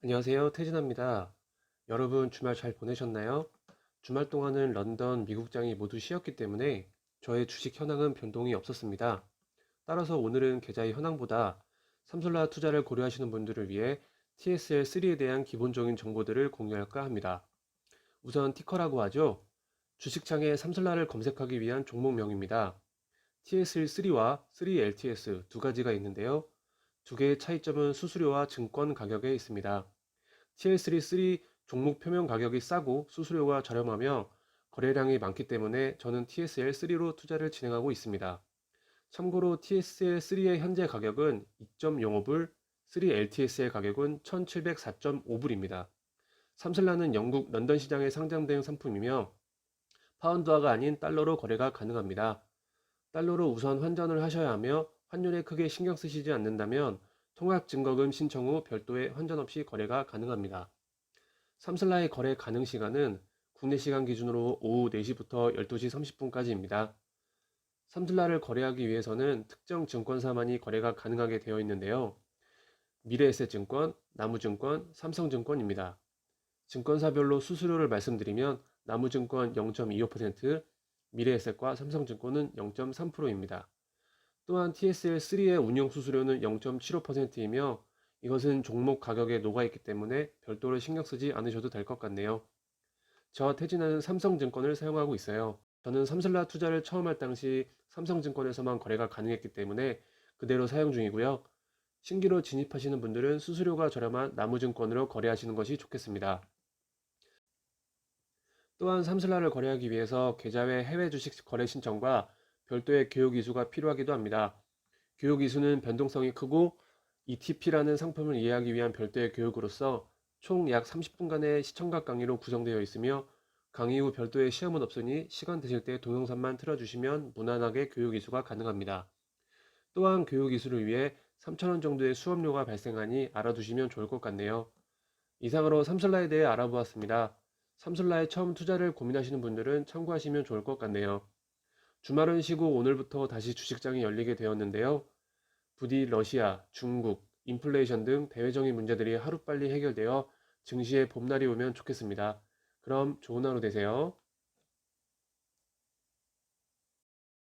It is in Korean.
안녕하세요. 태진아입니다. 여러분 주말 잘 보내셨나요? 주말 동안은 런던, 미국장이 모두 쉬었기 때문에 저의 주식 현황은 변동이 없었습니다. 따라서 오늘은 계좌의 현황보다 삼솔라 투자를 고려하시는 분들을 위해 TSL3에 대한 기본적인 정보들을 공유할까 합니다. 우선 티커라고 하죠. 주식창에 삼솔라를 검색하기 위한 종목명입니다. TSL3와 3LTS 두 가지가 있는데요. 두 개의 차이점은 수수료와 증권 가격에 있습니다. TL33 종목 표면 가격이 싸고 수수료가 저렴하며 거래량이 많기 때문에 저는 TSL3로 투자를 진행하고 있습니다. 참고로 TSL3의 현재 가격은 2.05불, 3LTS의 가격은 1704.5불입니다. 삼슬라는 영국 런던 시장에 상장된 상품이며 파운드화가 아닌 달러로 거래가 가능합니다. 달러로 우선 환전을 하셔야 하며 환율에 크게 신경 쓰시지 않는다면 통합증거금 신청 후 별도의 환전 없이 거래가 가능합니다. 삼슬라의 거래 가능 시간은 국내 시간 기준으로 오후 4시부터 12시 30분까지입니다. 삼슬라를 거래하기 위해서는 특정 증권사만이 거래가 가능하게 되어 있는데요. 미래에셋증권, 나무증권, 삼성증권입니다. 증권사별로 수수료를 말씀드리면 나무증권 0.25%, 미래에셋과 삼성증권은 0.3%입니다. 또한 TSL3의 운영 수수료는 0.75%이며 이것은 종목 가격에 녹아 있기 때문에 별도로 신경 쓰지 않으셔도 될 것 같네요. 저 태진아는 삼성증권을 사용하고 있어요. 저는 삼슬라 투자를 처음 할 당시 삼성증권에서만 거래가 가능했기 때문에 그대로 사용 중이고요. 신규로 진입하시는 분들은 수수료가 저렴한 나무증권으로 거래하시는 것이 좋겠습니다. 또한 삼슬라를 거래하기 위해서 계좌 외 해외 주식 거래 신청과 별도의 교육 이수가 필요하기도 합니다. 교육 이수는 변동성이 크고 ETP라는 상품을 이해하기 위한 별도의 교육으로서 총 약 30분간의 시청각 강의로 구성되어 있으며 강의 후 별도의 시험은 없으니 시간 되실 때 동영상만 틀어주시면 무난하게 교육 이수가 가능합니다. 또한 교육 이수를 위해 3,000원 정도의 수업료가 발생하니 알아두시면 좋을 것 같네요. 이상으로 삼슬라에 대해 알아보았습니다. 삼슬라에 처음 투자를 고민하시는 분들은 참고하시면 좋을 것 같네요. 주말은 쉬고 오늘부터 다시 주식장이 열리게 되었는데요. 부디 러시아, 중국, 인플레이션 등 대외적인 문제들이 하루빨리 해결되어 증시의 봄날이 오면 좋겠습니다. 그럼 좋은 하루 되세요.